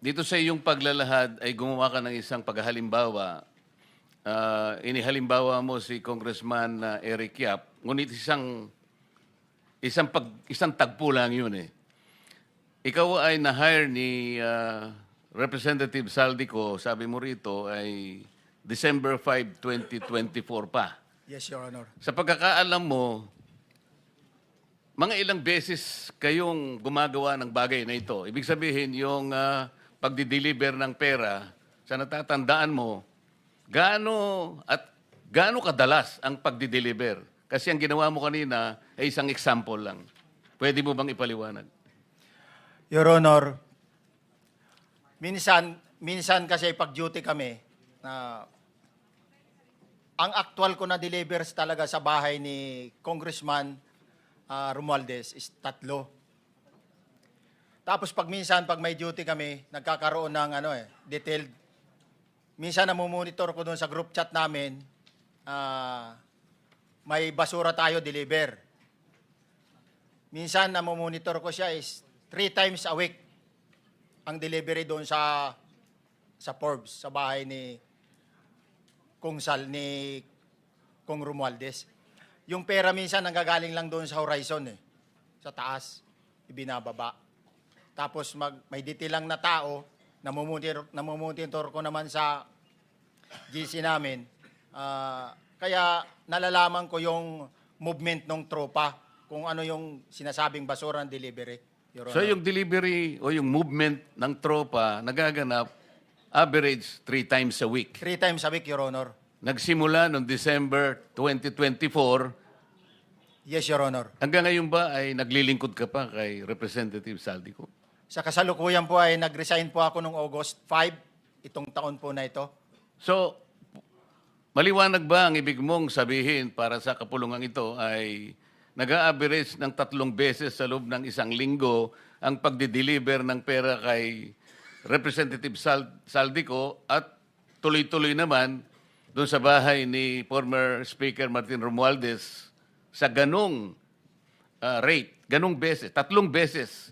dito sa iyong paglalahad ay gumawa ka ng isang paghalimbawa. Ah, inihalimbawa mo si Congressman ah, Eric Yap, ngunit isang isang pag, isang tagpo lang 'yun eh. Ikaw ay na-hire ni ah, Representative Saldico, sabi mo rito ay December 5, 2024 pa. Yes, Your Honor. Sa pagkakaalam mo, mga ilang beses kayong gumagawa ng bagay na ito. Ibig sabihin, yung ah, pagdi-deliver ng pera, sa natatandaan mo, gaano at gaano kadalas ang pagdi-deliver? Kasi ang ginawa mo kanina ay isang example lang. Pwede mo bang ipaliwanag? Your Honor, minsan, minsan kasi pag duty kami, na ang actual ko na delivers talaga sa bahay ni Congressman ah, Romualdez is tatlo. Tapos pag minsan, pag may duty kami, nagkakaroon ng ano eh, detailed. Minsan namumonitor ko doon sa group chat namin, ah, may basura tayo deliver. Minsan namomonitor ko siya is three times a week ang delivery doon sa sa Forbes, sa bahay ni Kung Sal, ni Kung Romualdez. Yung pera minsan nanggagaling lang doon sa horizon eh. Sa taas, ibinababa. Tapos mag, may detail lang na tao, namumonitor, namumonitor ko naman sa GC namin. Ah, kaya nalalaman ko yung movement ng tropa, kung ano yung sinasabing basura ng delivery. Your So yung delivery o yung movement ng tropa nagaganap average three times a week. Three times a week, Your Honor. Nagsimula noong December 2024 Yes, Your Honor. Hanggang ngayon ba ay naglilingkod ka pa kay Representative Saldico? Sa kasalukuyan po ay nag-resign po ako noong August 5, itong taon po na ito. So, maliwanag ba ang ibig mong sabihin para sa kapulungan ito ay nag-a-average ng tatlong beses sa loob ng isang linggo ang pagdi-deliver ng pera kay Representative Sal- Saldico at tuloy-tuloy naman doon sa bahay ni former Speaker Martin Romualdez sa ganong ah, rate, ganong beses, tatlong beses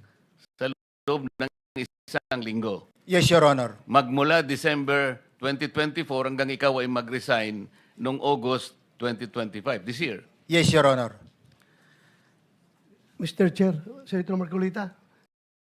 loob ng isang linggo. Yes, Your Honor. Magmula December 2024 hanggang ikaw ay mag-resign noong August 2025, this year. Yes, Your Honor. Mr. Chair, Senator Marcolita,